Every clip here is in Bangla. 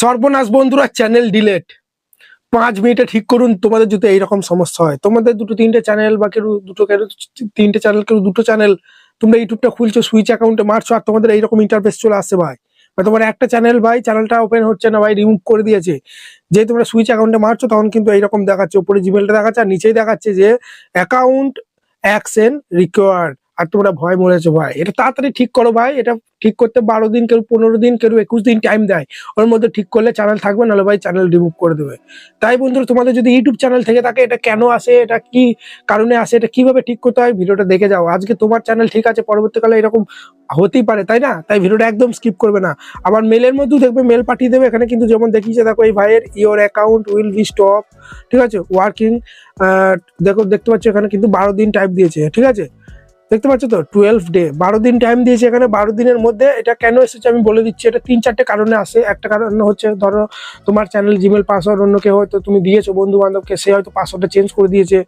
সর্বনাশ বন্ধুরা চ্যানেল ডিলেট পাঁচ মিনিটে ঠিক করুন, তোমাদের যদি এইরকম সমস্যা হয়। তোমাদের দুটো তিনটে চ্যানেল বা কেউ দুটো, কেউ তিনটে চ্যানেল কেউ দুটো চ্যানেল তোমরা ইউটিউবটা খুলছো, সুইচ অ্যাকাউন্টে মারছো, আর তোমাদের এইরকম ইন্টারফেস চলে আসছে ভাই। বা তোমার একটা চ্যানেল ভাই চ্যানেলটা ওপেন হচ্ছে না ভাই রিমুভ করে দিয়েছে। যে তোমরা সুইচ অ্যাকাউন্টে মারছো, তখন কিন্তু এইরকম দেখাচ্ছে। উপরে জিমেলটা দেখাচ্ছে, আর নিচেই দেখাচ্ছে যে অ্যাকাউন্ট অ্যাকশন রিকোয়ার্ড আর তোমরা ভয় মরেছো ভাই। এটা তাড়াতাড়ি ঠিক করো, ভাই। এটা ঠিক করতে বারো দিন কেউ, পনেরো দিন কেউ, একুশ দিন টাইম দেয়। ওর মধ্যে ঠিক করলে চ্যানেল থাকবে, নাহলে ভাই চ্যানেল রিমুভ করে দেবে। তাই বন্ধুরা, তোমাদের যদি ইউটিউব চ্যানেল থেকে থাকে, এটা কেন আসে, এটা কি কারণে আসে, এটা কীভাবে ঠিক করতে হয়, ভিডিওটা দেখে যাও। আজকে তোমার চ্যানেল ঠিক আছে, পরবর্তীকালে এরকম হতেই পারে, তাই না? তাই ভিডিওটা একদম স্কিপ করবে না। আবার মেলের মধ্যেও দেখবে মেল পাঠিয়ে দেবে। এখানে কিন্তু যেমন দেখিয়েছে, দেখো, এই ভাইয়ের your account will be stop ঠিক আছে? ওয়ার্কিং দেখো, দেখতে পাচ্ছ, এখানে কিন্তু বারো দিন টাইপ দিয়েছে। ঠিক আছে? দেখতে পাচ্ছ তো? টুয়েলভ ডে বারো দিন টাইম দিয়েছে এখানে, বারো দিনের মধ্যে এটা কেন এসেছে আমি বলে দিচ্ছি। এটা তিন চারটে কারণে আসে। একটা কারণ হচ্ছে, ধরো তোমার চ্যানেল জিমেল পাসওয়ার্ড অন্য কেউ হয়তো তুমি দিয়েছ বন্ধু বান্ধবকে সে হয়তো পাসওয়ার্ডটা চেঞ্জ করে দিয়েছে।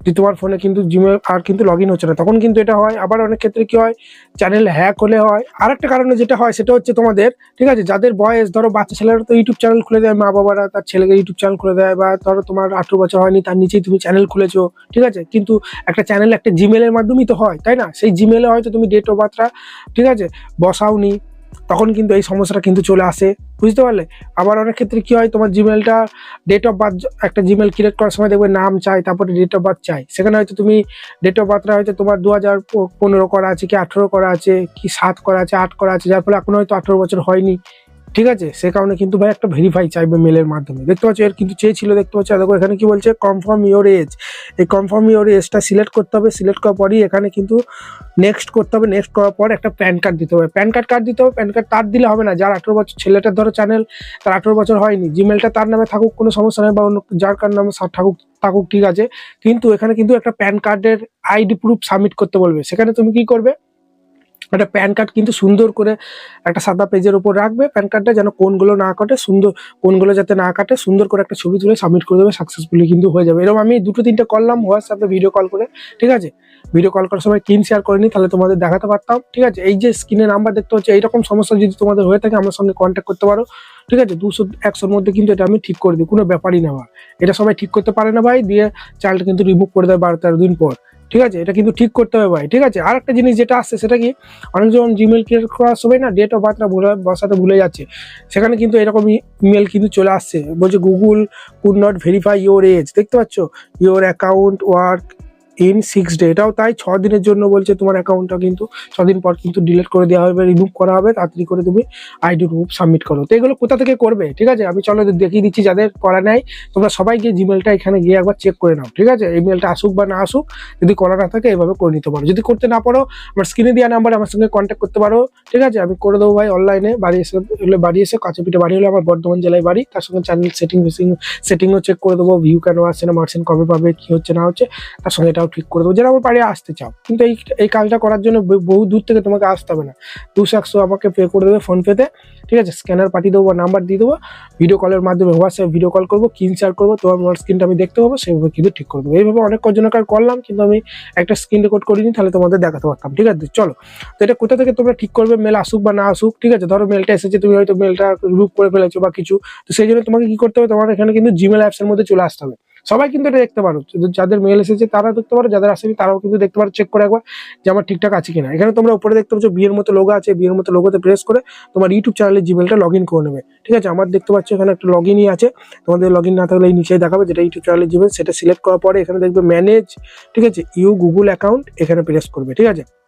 যে তোমার ফোনে কিন্তু জিমে আর কিন্তু লগ হচ্ছে না। তখন কিন্তু এটা হয়। আবার অনেক ক্ষেত্রে কি হয়? চ্যানেল হ্যাক হলে হয়। আর একটা কারণে যেটা হয়, সেটা হচ্ছে তোমাদের, ঠিক আছে? যাদের বয়স, ধরো বাচ্চা ছেলেরা তো ইউটিউব চ্যানেল খুলে দেয় মা বাবারা তার ছেলেকে ইউটিউব চ্যানেল খুলে দেয়, বা ধরো তোমার আঠেরো বছর হয়নি, তার নিচেই তুমি চ্যানেল খুলেছো, ঠিক আছে? কিন্তু একটা চ্যানেল একটা জিমেলের মাধ্যমেই তো হয়, তাই না? সেই জিমেলে হয়তো তুমি ডেট অফ বার্থটা ঠিক আছে? বসাওনি তখন কিন্তু এই সমস্যাটা কিন্তু চলে আসে, বুঝতে পারলে? আবার অনেক ক্ষেত্রে কী হয়, তোমার জিমেলটা ডেট অফ বার্থ একটা জিমেল ক্রিয়েট করার সময় দেখবে নাম চাই, তারপরে ডেট অফ বার্থ চাই। সেখানে হয়তো তুমি ডেট অফ বার্থটা হয়তো তোমার দু হাজার পনেরো করা আছে, কি আঠেরো করা আছে, কি সাত করা আছে, আট করা আছে, যার ফলে এখন হয়তো আঠেরো বছর হয়নি। ঠিক আছে? সে কারণে কিন্তু ভাই একটা ভেরিফাই চাইবে মেলের মাধ্যমে। দেখতে পাচ্ছ, এর কিন্তু চেয়েছিল, দেখতে পাচ্ছ? দেখো, এখানে কি বলছে? কনফার্ম ইওর এজ এই কনফার্ম ইওর এজটা সিলেক্ট করতে হবে। সিলেক্ট করার পরই এখানে কিন্তু নেক্সট করতে হবে। নেক্সট করার পর একটা প্যান কার্ড দিতে হবে। প্যান কার্ড কার্ড দিতে হবে? প্যান কার্ড তার দিলে হবে না। যার আঠেরো বছর, ছেলেটার ধরো চ্যানেল তার আঠেরো বছর হয়নি। জিমেলটা তার নামে থাকুক, কোনো সমস্যা নেই, বা অন্য যার কার নামে থাকুক থাকুক, ঠিক আছে। কিন্তু এখানে কিন্তু একটা প্যান কার্ডের আইডি প্রুফ সাবমিট করতে বলবে। সেখানে তুমি কি করবে? একটা প্যান কার্ড কিন্তু সুন্দর করে একটা সাদা পেজের উপর রাখবে। প্যান কার্ডটা যেন কোনগুলো না কাটে, সুন্দর কোনগুলো যাতে না কাটে, সুন্দর করে একটা ছবি তুলে সাবমিট করে দেবে সাকসেসফুলি কিন্তু হয়ে যাবে। এরকম আমি দুটো তিনটে করলাম হোয়াটসঅ্যাপে ভিডিও কল করে, ঠিক আছে? ভিডিও কল করার সময় কিন শেয়ার করিনি, তাহলে তোমাদের দেখাতে পারতাম, ঠিক আছে? এই যে স্ক্রিনে নাম্বার দেখতে হচ্ছে এইরকম সমস্যা যদি তোমাদের হয়ে থাকে, আমার সঙ্গে কন্ট্যাক্ট করতে পারো, ঠিক আছে? দুশো, একশোর মধ্যে কিন্তু এটা আমি ঠিক করে দিই, কোনো ব্যাপারই না এটা সবাই ঠিক করতে পারে না ভাই, দিয়ে চালটা কিন্তু রিমুভ করে দেয় বারো তেরো দিন পর। ঠিক আছে? এটা কিন্তু ঠিক করতে হবে ভাই, ঠিক আছে? আর একটা জিনিস যেটা আসছে সেটা কি? অনেকজন জিমেল ক্রিয়েট করার সময় না? ডেট অফ বার্থটা ভুলে বসাতে ভুলে যাচ্ছে। সেখানে কিন্তু এরকম ইমেল কিন্তু চলে আসছে। বলছে Google could not verify your age দেখতে পাচ্ছ? Your account work in six day এটাও তাই ছ দিনের জন্য বলছে তোমার অ্যাকাউন্টটা কিন্তু ছদিন পর কিন্তু ডিলিট করে দেওয়া হবে রিমুভ করা হবে, তাড়াতাড়ি করে তুমি আইডি রুপ সাবমিট করো। তো এগুলো কোথা থেকে করবে? ঠিক আছে, আমি চলো দেখিয়ে দিচ্ছি যাদের করা নেই, তোমরা সবাই গিয়ে জিমেলটা এখানে গিয়ে একবার চেক করে নাও, ঠিক আছে? ইমেলটা আসুক বা না আসুক, যদি করা না থাকে এভাবে করে নিতে পারো। যদি করতে না পারো, আমার স্ক্রিনে দেওয়া নাম্বার আমার সঙ্গে কন্ট্যাক্ট করতে পারো, ঠিক আছে? আমি করে দেবো ভাই অনলাইনে বাড়ি এসে বাড়ি এসে কাছে পিঠে বাড়ি হলে আমার বর্ধমান জেলায় বাড়ি, তার সঙ্গে চ্যানেল সেটিং সেটিংও চেক করে দেবো ভিউ কেন আসছে না মার্চেন্ট কবে পাবে, কি হচ্ছে, না হচ্ছে, তার সঙ্গে এটাও ঠিক করে দেবো। যেন আমার বাড়ি আসতে চাও। কিন্তু এই এই কাজটা করার জন্য বহু- দূর থেকে তোমাকে আসতে হবে না। দুশো একশো আমাকে পে করে দেবে ফোনপেতে ঠিক আছে? স্ক্যানার পাঠিয়ে দেবো বা নাম্বার দিয়ে দেবো। ভিডিও কলের মাধ্যমে হোয়াটসঅ্যাপ ভিডিও কল করব কিন শেয়ার করব। তোমার মোবাইল স্ক্রিনটা আমি দেখতে পাবো, সেভাবে কিন্তু ঠিক করে দেবো। এইভাবে অনেক কজনকার করলাম, কিন্তু আমি একটা স্ক্রিন রেকর্ড করিনি, তাহলে তোমাদের দেখাতে পারতাম। ঠিক আছে? চলো। তো এটা কোথা থেকে তোমরা ঠিক করবে? মেল আসুক বা না আসুক, ঠিক আছে? ধরো মেলটা এসেছে, তুমি হয়তো মেলটা রিমুভ করে ফেলেছো বা কিছু। তো সেই জন্য তোমাকে কি করতে হবে? তোমার এখানে কিন্তু জিমেল অ্যাপসের মধ্যে চলে আসতে হবে। সবাই কিন্তু এটা দেখতে পারো। যাদের- মেল এসেছে তারা দেখতে পারো, যাদের আসেনি তারাও কিন্তু দেখতে পারো। চেক করে একবার যে আমার ঠিকঠাক আছে কিনা। এখানে তোমরা উপরে দেখতে পাচ্ছ বিয়ের মতো লোগো আছে, বিয়ের মতো লোগোতে প্রেস করে তোমার ইউটিউব চ্যানেলের জিমেলটা লগ ইন করে নেবে। ঠিক আছে? আমার দেখতে পাচ্ছ এখানে একটা লগ ইনই আছে। তোমাদের লগ ইন না থাকলে এই নিচেই দেখাবে যেটা ইউটিউব চ্যানেলের জিমেল সেটা সিলেক্ট করার পরে এখানে দেখবে ম্যানেজ ঠিক আছে? ইউ গুগল অ্যাকাউন্ট এখানে প্রেস করবে, ঠিক আছে?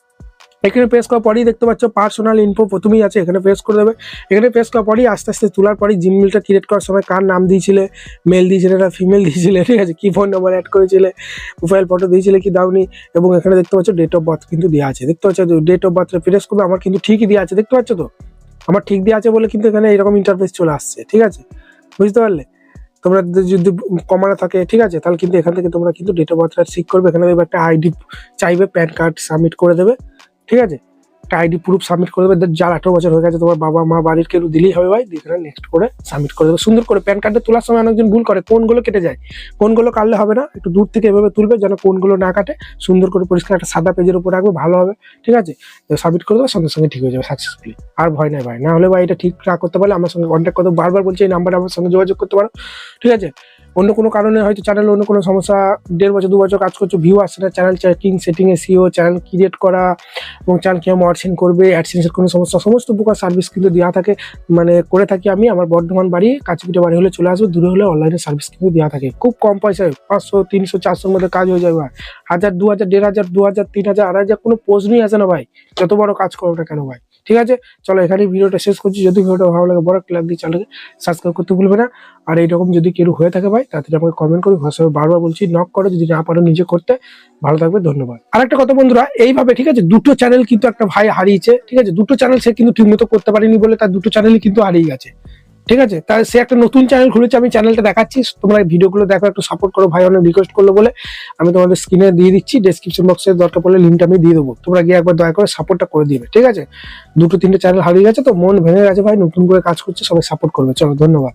এখানে প্রেস করার পরেই দেখতে পাচ্ছ পার্সোনাল ইনফো প্রথমেই আছে, এখানে প্রেস করে দেবে। এখানে প্রেস করার পরেই আস্তে আস্তে তোলার পরেই জিমেলটা ক্রিয়েট করার সময় কার নাম দিয়েছিলে মেল দিয়েছিলে না ফিমেল দিয়েছিলে, ঠিক আছে? কি ফোন নাম্বার অ্যাড করেছিলে প্রোফাইল ফটো দিয়েছিলে কি দাওনি, এবং এখানে দেখতে পাচ্ছ ডেট অফ বার্থ কিন্তু দেওয়া আছে। দেখতে পাচ্ছ ডেট অফ বার্থটা প্রেস করবে, আমার কিন্তু ঠিকই দেওয়া আছে, দেখতে পাচ্ছ তো? আমার ঠিক দেওয়া আছে বলে কিন্তু এখানে এরকম ইন্টারফেস চলে আসছে, ঠিক আছে? বুঝতে পারলে? তোমরা যদি কমানো থাকে, ঠিক আছে? তাহলে কিন্তু এখান থেকে তোমরা কিন্তু ডেট অফ বার্থটা ঠিক করবে, এখানে একটা আইডি চাইবে প্যান কার্ড সাবমিট করে দেবে। ঠিক আছে? একটা আইডি প্রুফ সাবমিট করে দেবে। যার আঠারো বছর হয়ে গেছে, তোমার বাবা মা বাড়ির কেউ দিলেই হবে ভাই। এখানে নেক্সট করে সাবমিট করে দেবে। সুন্দর করে প্যান কার্ডে তোলার সময় অনেকজন ভুল করে। কোনগুলো কেটে যায়? কোনগুলো কাটলে হবে না? একটু দূর থেকে এভাবে তুলবে যেন কোনগুলো না কাটে। সুন্দর করে পরিষ্কার একটা সাদা পেজের উপর রাখবে, ভালো হবে। ঠিক আছে? সাবমিট করে দেবে, সঙ্গে সঙ্গে ঠিক হয়ে যাবে সাকসেসফুলি আর ভয় নাই ভাই। না হলে ভাই এটা ঠিক না করতে পারলে আমার সঙ্গে কন্ট্যাক্ট করতে বারবার বলছি এই নাম্বারে আমার সঙ্গে যোগাযোগ করতে পারো। ঠিক আছে? অন্য কোনো কারণে হয়তো চ্যানেলে অন্য কোনো সমস্যা, দেড় বছর, দু বছর কাজ করছ ভিউ আসছে না চ্যানেল চেকিং সেটিং এ সিও চ্যানেল ক্রিয়েট করা এবং চ্যানেল কীভাবে অর্সেন করবে অ্যাডসেন্সের কোনো সমস্যা, সমস্ত প্রকার সার্ভিস কিন্তু দেওয়া থাকে মানে করে থাকি আমি, আমার বর্ধমান বাড়ি কাছিপিঠে বাড়ি হলে চলে আসব, দূরে হলে অনলাইনে সার্ভিস কিন্তু দেওয়া থাকে। খুব কম পয়সায়, পাঁচশো, তিনশো, চারশোর মধ্যে কাজ হয়ে যাবে ভাই। হাজার দু হাজার দেড় হাজার দু হাজার তিন হাজার, আড়াই হাজার কোনো প্রশ্নই আসে না ভাই। যত বড় কাজ করো না কেন ভাই? ঠিক আছে? চলো এখানে ভিডিওটা শেষ করছি। যদি ভিডিওটা ভালো লাগে, বড় একটা লাইক দিয়ে চ্যানেলকে সাবস্ক্রাইব করতে ভুলবে না। আর এইরকম যদি কেউ হয়ে থাকে ভাই তাড়াতাড়ি আমাকে কমেন্ট করো। হোয়াটসঅ্যাপে বারবার বলছি নক করো। যদি না পারো নিজে করতে, ভালো থাকবে, ধন্যবাদ। আর একটা কথা বন্ধুরা, এইভাবে ঠিক আছে, দুটো চ্যানেল কিন্তু একটা ভাই হারিয়েছে, ঠিক আছে? দুটো চ্যানেল সে কিন্তু ঠিকমতো করতে পারেনি বলে তার দুটো চ্যানেলই কিন্তু হারিয়ে গেছে। ঠিক আছে? তাহলে সে একটা নতুন চ্যানেল খুলেছে, আমি চ্যানেলটা দেখাচ্ছি। তোমরা ভিডিওগুলো দেখো, একটু সাপোর্ট করো, ভাই অনেক রিকোয়েস্ট করল বলে আমি তোমাদের স্ক্রিনে দিয়ে দিচ্ছি ডিসক্রিপশন বক্সে দরকার পড়লে লিঙ্কটা আমি দিয়ে দেবো। তোমরা গিয়ে একবার দয়া করে সাপোর্টটা করে দিবে, ঠিক আছে? দুটো তিনটে চ্যানেল হারিয়ে গেছে তো, মন ভেঙে গেছে ভাই, নতুন করে কাজ করছে, সবাই সাপোর্ট করবে। চলো, ধন্যবাদ।